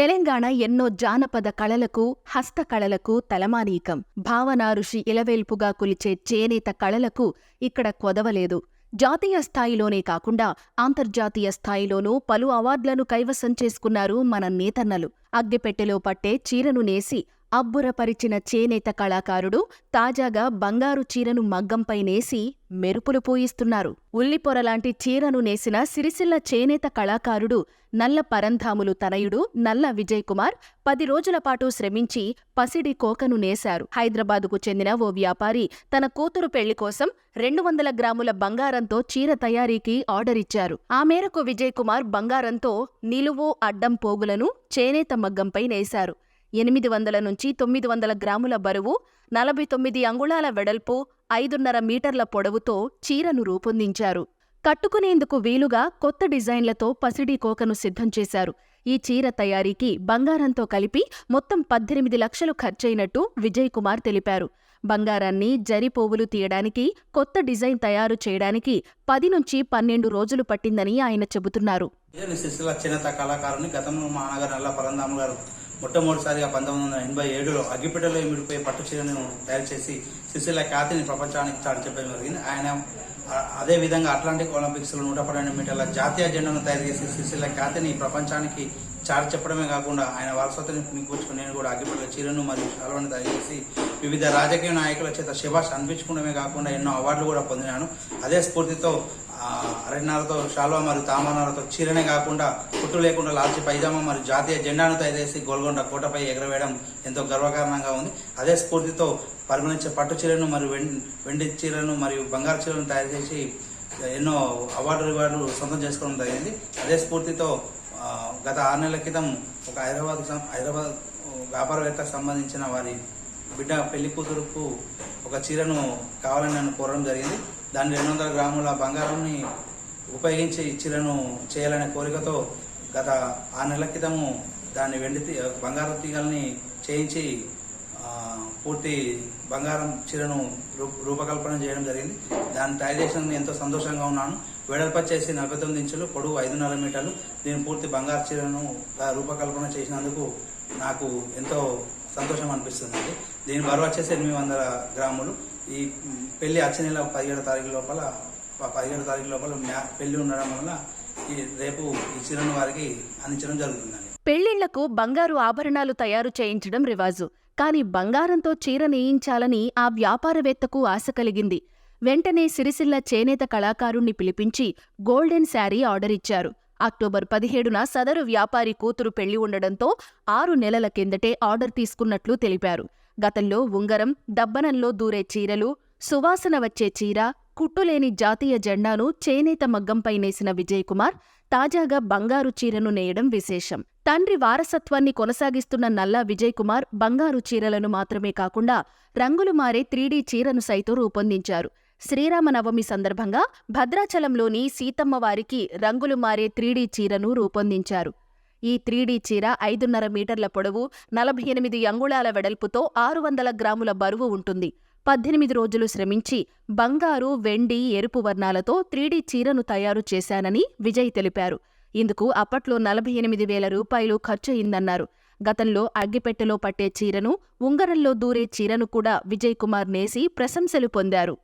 తెలంగాణ ఎన్నో జానపద కళలకు హస్తకళలకు తలమానీకం భావన ఋషి ఇలవేల్పుగా కొలిచే చేనేత కళలకు ఇక్కడ కొదవలేదు. జాతీయ స్థాయిలోనే కాకుండా అంతర్జాతీయ స్థాయిలోనూ పలు అవార్డులను కైవసం చేసుకున్నారు మన నేతన్నలు. అగ్గిపెట్టెలో పట్టే చీరను నేసి అబ్బురపరిచిన చేనేత కళాకారుడు తాజాగా బంగారు చీరను మగ్గంపై నేసి మెరుపులు పూయిస్తున్నారు. ఉల్లిపొరలాంటి చీరను నేసిన సిరిసిల్ల చేనేత కళాకారుడు నల్ల పరంధాములు తనయుడు నల్ల విజయ్ కుమార్ పది రోజుల పాటు శ్రమించి పసిడి కోకను నేశారు. హైదరాబాదుకు చెందిన ఓ వ్యాపారి తన కూతురు పెళ్ళి కోసం రెండు వందల గ్రాముల బంగారంతో చీర తయారీకి ఆర్డర్ ఇచ్చారు. ఆ మేరకు విజయ్ కుమార్ బంగారంతో నిలువు అడ్డం పోగులను చేనేత మగ్గంపై నేశారు. ఎనిమిది వందల నుంచి తొమ్మిది వందల గ్రాముల బరువు నలభై తొమ్మిది అంగుళాల వెడల్పు ఐదున్నర మీటర్ల పొడవుతో చీరను రూపొందించారు. కట్టుకునేందుకు వీలుగా కొత్త డిజైన్లతో పసిడి కోకను సిద్ధం చేశారు. ఈ చీర తయారీకి బంగారంతో కలిపి మొత్తం పద్దెనిమిది లక్షలు ఖర్చయినట్టు విజయ్ కుమార్ తెలిపారు. బంగారాన్ని జరి పోవులు తీయడానికి కొత్త డిజైన్ తయారు చేయడానికి పది నుంచి పన్నెండు రోజులు పట్టిందని ఆయన చెబుతున్నారు. కళాకారుని గతంలో మా నల్ల పరందాము గారు మొట్టమొదటిసారిగా పంతొమ్మిది వందల ఎనభై ఏడులో అగ్గిపెట్టలో ఇమిడిపోయి పట్టు చీరను తయారు చేసి సిరిసిల్ల ఖ్యాతిని ప్రపంచానికి చాటి చెప్పడం జరిగింది. ఆయన అదే విధంగా అట్లాంటిక్ ఒలింపిక్స్లో నూట పన్నెండు మీటర్ల జాతీయ జెండాను తయారు చేసి సిరిసిల్ల ఖ్యాతిని ప్రపంచానికి చాటి చెప్పడమే కాకుండా ఆయన వారసత్వాన్ని మీకూర్చుకుని నేను కూడా అగ్గిపెట్టెల చీరను మరియు శాలువను తయారు చేసి వివిధ రాజకీయ నాయకుల చేత శిభాష్ అనిపించుకోవడమే కాకుండా ఎన్నో అవార్డులు కూడా పొందినాను. అదే స్ఫూర్తితో అరణ్యాలతో శాల్వా మరియు తామానాలతో చీరనే కాకుండా కుట్టు లేకుండా లాల్చి పైజామా మరియు జాతీయ జెండాను తయారు చేసి కోటపై ఎగరవేయడం ఎంతో గర్వకారణంగా ఉంది. అదే స్ఫూర్తితో పరిగణించే పట్టు చీరను మరియు వెండి చీరను మరియు బంగారు చీరను తయారు చేసి ఎన్నో అవార్డు రివార్డులు సొంతం చేసుకోవడం జరిగింది. అదే స్ఫూర్తితో గత ఆరు నెలల క్రితం ఒక హైదరాబాద్ హైదరాబాద్ వ్యాపారవేత్తకు సంబంధించిన వారి బిడ్డ పెళ్ళి కూతురుకు ఒక చీరను కావాలని నన్ను కోరడం జరిగింది. దాన్ని రెండు వందల గ్రాముల బంగారాన్ని ఉపయోగించి చీరను చేయాలనే కోరికతో గత ఆరు నెలల క్రితము దాన్ని వెండి తీ- బంగారం తీగల్ని చేయించి పూర్తి బంగారం చీరను రూపకల్పన చేయడం జరిగింది. దాన్ని తయారు చేసిన ఎంతో సంతోషంగా ఉన్నాను. వెడల్పు వచ్చేసి నలభై తొమ్మిది ఇంచులు పొడవు ఐదున్నర మీటర్లు. దీని పూర్తి బంగారు చీరను రూపకల్పన చేసినందుకు నాకు ఎంతో సంతోషం అనిపిస్తుంది. దీని బరువు వచ్చేసి ఎనిమిది వందల గ్రాములు. ఈ పెళ్ళి వచ్చే నెల పదిహేడు తారీఖు లోపల పదిహేడు తారీఖు లోపల పెళ్ళి ఉండడం వల్ల రేపు ఈ చీరను వారికి అందించడం జరుగుతుందండి. పెళ్ళిళ్ళకు బంగారు ఆభరణాలు తయారు చేయించడం రివాజు. కాని బంగారంతో చీర నేయించాలని ఆ వ్యాపారవేత్తకు ఆశ కలిగింది. వెంటనే సిరిసిల్ల చేనేత కళాకారుణ్ణి పిలిపించి గోల్డెన్ శారీ ఆర్డర్ ఇచ్చారు. అక్టోబర్ పదిహేడున సదరు వ్యాపారి కూతురు పెళ్ళి ఉండడంతో ఆరు నెలల కిందటే ఆర్డర్ తీసుకున్నట్లు తెలిపారు. గతంలో ఉంగరం దబ్బనంలో దూరే చీరలు సువాసన వచ్చే చీర కుట్టులేని జాతీయ జెండాను చేనేత మగ్గంపై నేసిన విజయ్ కుమార్ తాజాగా బంగారు చీరను నేయడం విశేషం. తండ్రి వారసత్వాన్ని కొనసాగిస్తున్న నల్లా విజయ్ కుమార్ బంగారు చీరలను మాత్రమే కాకుండా రంగులు మారే త్రీడీ చీరను సైతం రూపొందించారు. శ్రీరామనవమి సందర్భంగా భద్రాచలంలోని సీతమ్మవారికి రంగులు మారే త్రీడీ చీరను రూపొందించారు. ఈ త్రీడీ చీర ఐదున్నర మీటర్ల పొడవు నలభై ఎనిమిది అంగుళాల వెడల్పుతో ఆరు వందల గ్రాముల బరువు ఉంటుంది. పద్దెనిమిది రోజులు శ్రమించి బంగారు వెండి ఎరుపు వర్ణాలతో త్రీడీ చీరను తయారు చేశానని విజయ్ తెలిపారు. ఇందుకు అప్పట్లో నలభై ఎనిమిది వేల రూపాయలు ఖర్చయిందన్నారు. గతంలో అగ్గిపెట్టెలో పట్టే చీరను ఉంగరంలో దూరే చీరను కూడా విజయ్ కుమార్ నేసి ప్రశంసలు పొందారు.